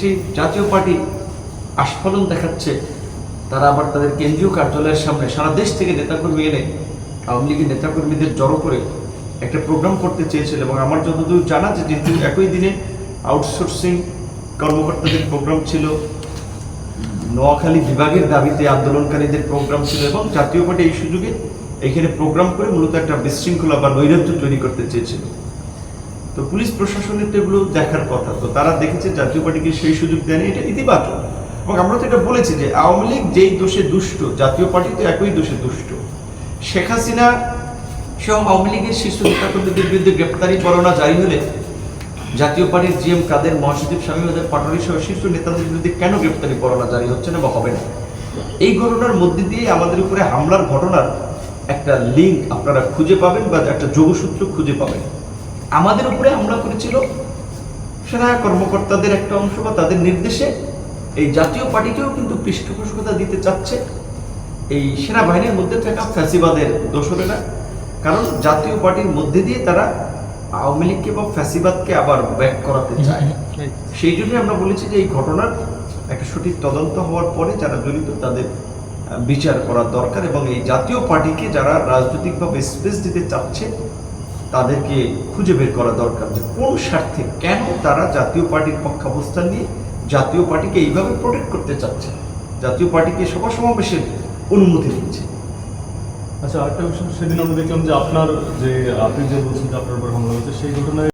সেই জাতীয় পার্টি আস্ফলন দেখাচ্ছে। তারা আবার তাদের কেন্দ্রীয় কার্যালয়ের সামনে সারা দেশ থেকে নেতাকর্মী এনে আওয়ামী লীগের নেতাকর্মীদের জড়ো করে একটা প্রোগ্রাম করতে চেয়েছিল এবং আমার যতদূর জানা যে যেহেতু একই দিনে আউটসোর্সিং কর্মকর্তাদের প্রোগ্রাম ছিল, নোয়াখালী বিভাগের দাবিতে আন্দোলনকারীদের প্রোগ্রাম ছিল এবং জাতীয় পার্টি এই সুযোগে এখানে প্রোগ্রাম করে মূলত একটা বিশৃঙ্খলা বা নৈরাজ্য তৈরি করতে চেয়েছিল। তো পুলিশ প্রশাসনের এগুলো দেখার কথা। তো তারা দেখেছে জাতীয় পার্টিকে সেই সুযোগ দেয়নি, এটা ইতিবাচক। এবং আমরা তো এটা বলেছি যে আওয়ামী লীগ যেই দোষে দুষ্ট, জাতীয় পার্টি তো একই দোষে দুষ্ট। শেখ হাসিনা সহ আওয়ামী লীগের শীর্ষ নেতাকর্মীদের বিরুদ্ধে গ্রেপ্তারি পরোয়ানা জারি হলে জাতীয় পার্টির জিএম কাদের, মহাসচিব স্বামী ওদের পাটোয়ারি সহ শীর্ষ নেতাদের বিরুদ্ধে কেন গ্রেপ্তারি পরোয়ানা জারি হচ্ছে না বা হবে না? এই ঘটনার মধ্যে দিয়ে আমাদের উপরে হামলার ঘটনার একটা লিঙ্ক আপনারা খুঁজে পাবেন বা একটা যোগসূত্র খুঁজে পাবেন। আমাদের উপরে হামলা করেছিল সেনা কর্মকর্তাদের একটা অংশ বা তাদের নির্দেশে। এই জাতীয় পার্টিকেও কিন্তু পৃষ্ঠপোষকতা দিতে চাচ্ছে। এই সেনাবাহিনীর মধ্যে থাকা ফ্যাসিবাদের দোসরেরা কারণ জাতীয় পার্টির মধ্যে দিয়ে তারা আওয়ামী লীগকে বা ফ্যাসিবাদকে আবার ব্যাক করাতে চায়। সেই জন্য আমরা বলেছি যে এই ঘটনার একটা সঠিক তদন্ত হওয়ার পরে যারা জড়িত তাদের বিচার করা দরকার এবং এই জাতীয় পার্টিকে যারা রাজনৈতিকভাবে স্পেস দিতে চাচ্ছে তাদেরকে খুঁজে বের করা দরকার যে কোন স্বার্থে কেন তারা জাতীয় পার্টির পক্ষাবস্থান নিয়ে জাতীয় পার্টিকে এইভাবে প্রোটেক্ট করতে চাচ্ছে। জাতীয় পার্টিকে সভা সমাবেশের অনুমতি দিচ্ছে। আচ্ছা আরেকটা বিষয়, সেদিন আমরা দেখলাম যে আপনার যে, আপনি যে বলছেন যে আপনার উপর হামলা হয়েছে, সেই ঘটনায়